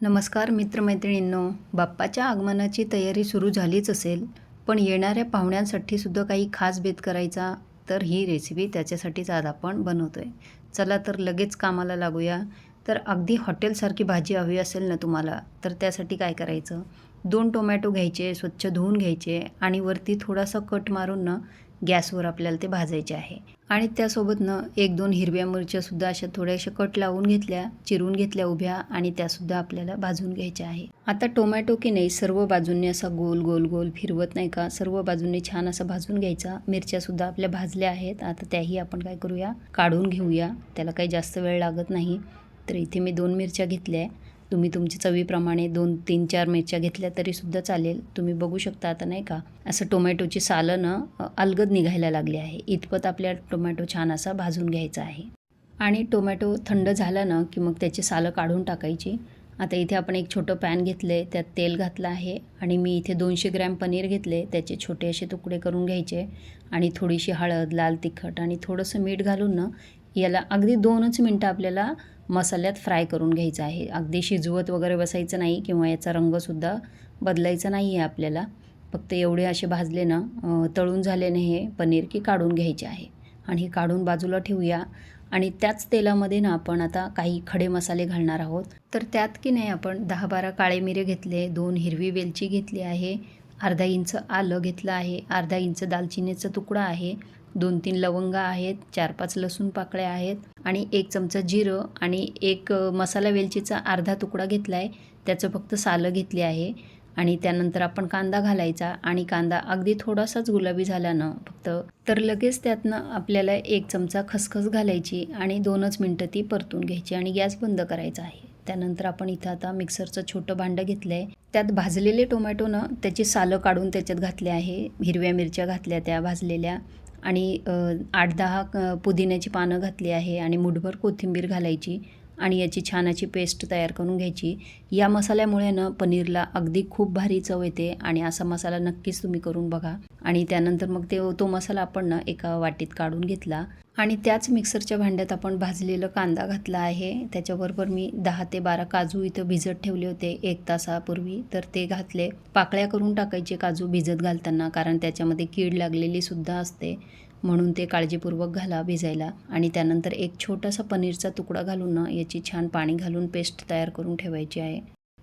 नमस्कार मित्रमैत्रिणींनो बाप्पाच्या आगमनाची तयारी सुरू झालीच असेल पण येणाऱ्या पाहुण्यांसाठी सुद्धा काही खास बेत करायचा तर ही रेसिपी त्याच्यासाठीच आज आपण बनवतो आहे चला तर लगेच कामाला लागूया. तर अगदी हॉटेलसारखी भाजी हवी असेल ना तुम्हाला तर त्यासाठी काय करायचं? दोन टोमॅटो घ्यायचे स्वच्छ धुवून घ्यायचे आणि वरती थोडासा कट मारून ना गॅसवर आपल्याला ते भाजायचे आहे. आणि त्यासोबत एक दोन हिरव्या मिरच्यासुद्धा अशा थोड्याशा कट लावून घेतल्या चिरून घेतल्या उभ्या आणि त्यासुद्धा आपल्याला भाजून घ्यायच्या आहे. आता टोमॅटो की नाही सर्व बाजूंनी असा गोल गोल गोल फिरवत नाही का? सर्व बाजूंनी छान असा भाजून घ्यायचा. मिरच्यासुद्धा आपल्या भाजल्या आहेत. आता त्याही आपण काय करूया? काढून घेऊया. त्याला काही जास्त वेळ लागत नाही. तर इथे मी दोन मिरच्या घेतल्या आहे. तुम्ही तुमच्या चवीप्रमाणे दोन तीन चार मिरच्या घेतल्या तरीसुद्धा चालेल. तुम्ही बघू शकता आता नाही का? असं टोमॅटोची सालं अलगद निघायला लागली आहे. इतपत आपल्या टोमॅटो छान असा भाजून घ्यायचा आहे. आणि टोमॅटो थंड झाला ना की मग त्याची सालं काढून टाकायची. आता इथे आपण एक छोटं पॅन घेतलं आहे त्यात तेल घातलं आहे. आणि मी इथे दोनशे ग्रॅम पनीर घेतले त्याचे छोटे असे तुकडे करून घ्यायचे. आणि थोडीशी हळद लाल तिखट आणि थोडंसं मीठ घालून ना याला अगदी दोनच मिनटं आपल्याला मसाल्यात फ्राय करून घ्यायचं आहे. अगदी शिजवत वगैरे बसायचं नाही किंवा याचा रंगसुद्धा बदलायचा नाही आहे आपल्याला. फक्त एवढे असे भाजले ना तळून तळून झाल्याने हे पनीर की काढून घ्यायचे आहे. आणि हे काढून बाजूला ठेवूया. आणि त्याच तेलामध्ये ना आपण आता काही खडे मसाले घालणार आहोत. तर त्यात की नाही आपण दहा बारा काळे मिरे घेतले दोन हिरवी वेलची घेतली आहे अर्धा इंच आलं घेतलं आहे अर्धा इंच दालचिनीचा तुकडा आहे दोन तीन लवंग आहेत चार पाच लसूण पाकळ्या आहेत आणि एक चमचा जिरं आणि एक मसाला वेलचीचा अर्धा तुकडा घेतला आहे त्याचं फक्त सालं घेतली आहे आणि त्यानंतर आपण कांदा घालायचा आणि कांदा अगदी थोडासाच गुलाबी झाला ना फक्त तर लगेच त्यातनं आपल्याला एक चमचा खसखस घालायची आणि दोनच मिनटं ती परतून घ्यायची आणि गॅस बंद करायचा आहे. त्यानंतर आपण इथं आता मिक्सरचं छोटं भांडं घेतलं आहे त्यात भाजलेले टोमॅटोनं त्याची सालं काढून त्याच्यात घातले आहे. हिरव्या मिरच्या घातल्या त्या भाजलेल्या. आणि आठ दहा पुदिन्याची पानं घातली आहे आणि मुठभर कोथिंबीर घालायची. आणि याची छान अशी पेस्ट तयार करून घ्यायची. या मसाल्यामुळे ना पनीरला अगदी खूप भारी चव येते आणि असा मसाला नक्कीच तुम्ही करून बघा. आणि त्यानंतर मग ते तो मसाला आपण ना एका वाटीत काढून घेतला. आणि त्याच मिक्सरच्या भांड्यात आपण भाजलेलं कांदा घातला आहे. त्याच्याबरोबर मी दहा ते बारा काजू इथं भिजत ठेवले होते एक तासापूर्वी. तर ते घातले. पाकळ्या करून टाकायचे काजू भिजत घालताना कारण त्याच्यामध्ये कीड लागलेली सुद्धा असते. म्हणून ते काळजीपूर्वक घाला भिजायला आणि त्यानंतर एक छोटासा पनीरचा तुकडा घालून ना याची छान पाणी घालून पेस्ट तयार करून ठेवायची आहे.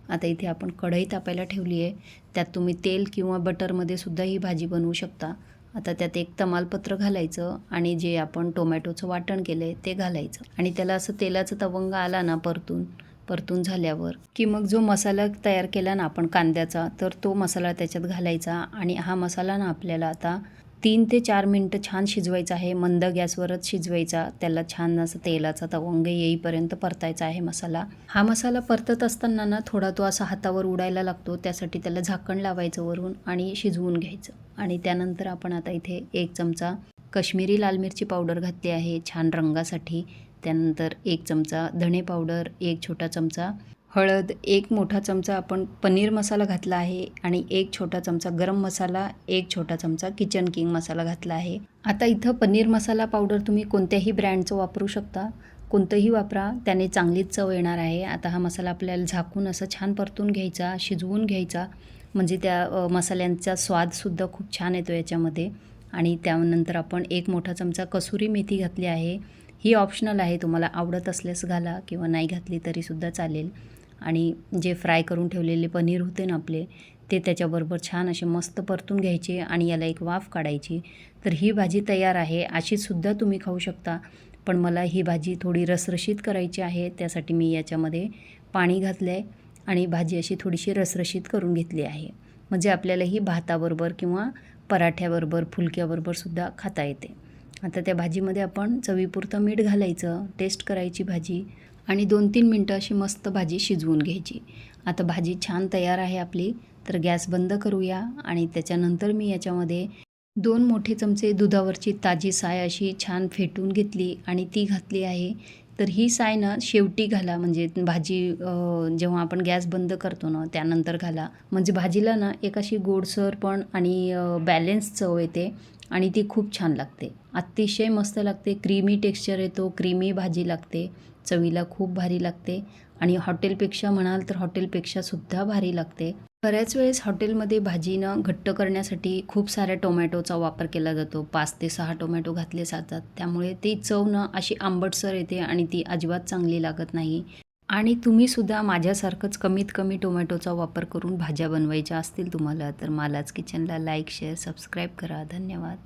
आता इथे आपण कढई तापायला ठेवली आहे. त्यात तुम्ही तेल किंवा बटरमध्ये सुद्धा ही भाजी बनवू शकता. आता त्यात एक तमालपत्र घालायचं आणि जे आपण टोमॅटोचं वाटण केलं आहे ते घालायचं. आणि त्याला असं तेलाचं तवंग आला ना परतून परतून झाल्यावर की मग जो मसाला तयार केला ना आपण कांद्याचा तर तो मसाला त्याच्यात घालायचा. आणि हा मसाला ना आपल्याला आता तीन ते चार मिनटं छान शिजवायचं आहे. मंद गॅसवरच शिजवायचा. त्याला छान असं तेलाचा तवंग येईपर्यंत परतायचा आहे मसाला. हा मसाला परतत असताना ना थोडा तो असा हातावर उडायला लागतो. त्यासाठी त्याला झाकण लावायचं वरून आणि शिजवून घ्यायचं. आणि त्यानंतर आपण आता इथे एक चमचा कश्मीरी लाल मिरची पावडर घातली आहे छान रंगासाठी. त्यानंतर एक चमचा धणे पावडर एक छोटा चमचा हळद एक मोठा चमचा आपण पनीर मसाला घातला आहे आणि एक छोटा चमचा गरम मसाला एक छोटा चमचा किचन किंग मसाला घातला आहे. आता इथं पनीर मसाला पावडर तुम्ही कोणत्याही ब्रँडचं वापरू शकता. कोणतंही वापरा त्याने चांगलीच चव येणार आहे. आता हा मसाला आपल्याला झाकून असं छान परतून घ्यायचा शिजवून घ्यायचा. म्हणजे त्या मसाल्यांचा स्वादसुद्धा खूप छान येतो याच्यामध्ये. आणि त्यानंतर आपण एक मोठा चमचा कसुरी मेथी घातली आहे. ही ऑप्शनल आहे. तुम्हाला आवडत असल्यास घाला किंवा नाही घातली तरीसुद्धा चालेल. आणि जे फ्राय करून ठेवलेले पनीर होते ना आपले ते त्याच्याबरोबर छान असे मस्त परतून घ्यायचे आणि याला एक वाफ काढायची. तर ही भाजी तयार आहे. अशीसुद्धा तुम्ही खाऊ शकता. पण मला ही भाजी थोडी रसरशीत करायची आहे. त्यासाठी मी याच्यामध्ये पाणी घातलं आहे आणि भाजी अशी थोडीशी रसरशीत करून घेतली आहे. म्हणजे आपल्याला ही भाताबरोबर किंवा पराठ्याबरोबर फुलक्याबरोबर सुद्धा खाता येते. आता त्या भाजीमध्ये आपण चवीपुरतं मीठ घालायचं टेस्ट करायची भाजी. आणि दोन तीन मिनटं अशी मस्त भाजी शिजवून घ्यायची. आता भाजी छान तयार आहे आपली तर गॅस बंद करूया आणि त्याच्यानंतर मी याच्यामध्ये दोन मोठे चमचे दुधावरची ताजी साय अशी छान फेटून घेतली आणि ती घातली आहे. तर ही साय ना शेवटी घाला म्हणजे भाजी जेव्हा आपण गॅस बंद करतो ना त्यानंतर घाला. म्हणजे भाजीला ना एक अशी गोडसर पण आणि बॅलेन्स चव येते आणि ती खूप छान लागते. अतिशय मस्त लागते क्रीमी टेक्स्चर येतो क्रीमी भाजी लागते. चवीला खूप भारी लागते. आणि हॉटेलपेक्षा म्हणाल तर हॉटेलपेक्षा सुद्धा भारी लागते. बऱ्याच वेळेस हॉटेलमध्ये भाजीनं घट्ट करण्यासाठी खूप साऱ्या टोमॅटोचा वापर केला जातो. पाच ते सहा टोमॅटो घातले जातात. त्यामुळे ती चव ना अशी आंबटसर येते आणि ती अजिबात चांगली लागत नाही. आणि तुम्हीसुद्धा माझ्यासारखंच कमीत कमी टोमॅटोचा वापर करून भाज्या बनवायच्या असतील तुम्हाला तर मालाच किचनला लाईक शेअर सबस्क्राईब करा. धन्यवाद.